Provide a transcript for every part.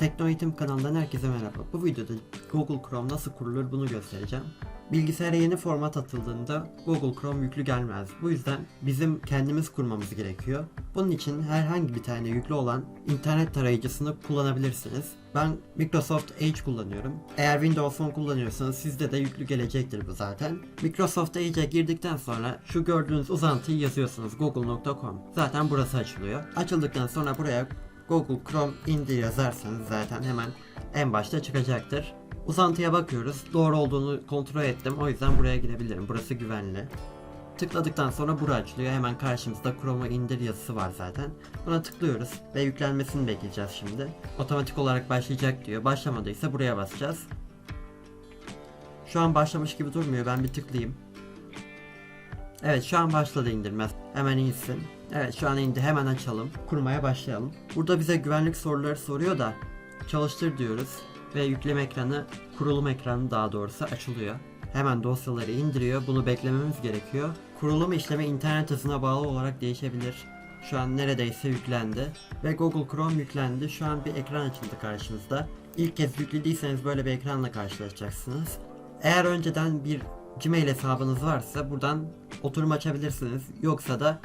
Tekno Eğitim kanalından herkese merhaba. Bu videoda Google Chrome nasıl kurulur bunu göstereceğim. Bilgisayara yeni format atıldığında Google Chrome yüklü gelmez. Bu yüzden bizim kendimiz kurmamız gerekiyor. Bunun için herhangi bir tane yüklü olan internet tarayıcısını kullanabilirsiniz. Ben Microsoft Edge kullanıyorum. Eğer Windows Phone kullanıyorsanız sizde de yüklü gelecektir bu zaten. Microsoft Edge'e girdikten sonra şu gördüğünüz uzantıyı yazıyorsunuz google.com. Zaten burası açılıyor. Açıldıktan sonra buraya Google Chrome indir yazarsanız zaten hemen en başta çıkacaktır. Uzantıya bakıyoruz. Doğru olduğunu kontrol ettim. O yüzden buraya girebilirim. Burası güvenli. Tıkladıktan sonra bura açılıyor. Hemen karşımızda Chrome'u indir yazısı var zaten. Buna tıklıyoruz ve yüklenmesini bekleyeceğiz şimdi. Otomatik olarak başlayacak diyor. Başlamadıysa buraya basacağız. Şu an başlamış gibi durmuyor. Ben bir tıklayayım. Evet şu an başladı indirmez. Hemen insin. Evet şu an indi. Hemen açalım. Kurmaya başlayalım. Burada bize güvenlik soruları soruyor da çalıştır diyoruz. Ve yükleme ekranı, kurulum ekranı daha doğrusu açılıyor. Hemen dosyaları indiriyor. Bunu beklememiz gerekiyor. Kurulum işlemi internet hızına bağlı olarak değişebilir. Şu an neredeyse yüklendi. Ve Google Chrome yüklendi. Şu an bir ekran açıldı karşımızda. İlk kez yüklediyseniz böyle bir ekranla karşılaşacaksınız. Eğer önceden bir Gmail hesabınız varsa buradan oturum açabilirsiniz. Yoksa da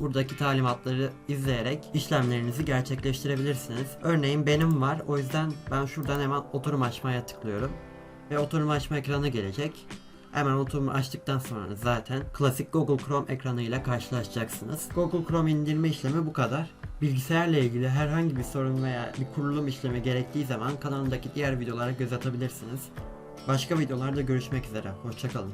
buradaki talimatları izleyerek işlemlerinizi gerçekleştirebilirsiniz. Örneğin benim var. O yüzden ben şuradan hemen oturum açmaya tıklıyorum. Ve oturum açma ekranı gelecek. Hemen oturumu açtıktan sonra zaten klasik Google Chrome ekranıyla karşılaşacaksınız. Google Chrome indirme işlemi bu kadar. Bilgisayarla ilgili herhangi bir sorun veya bir kurulum işlemi gerektiği zaman kanalımdaki diğer videolara göz atabilirsiniz. Başka videolarda görüşmek üzere. Hoşçakalın.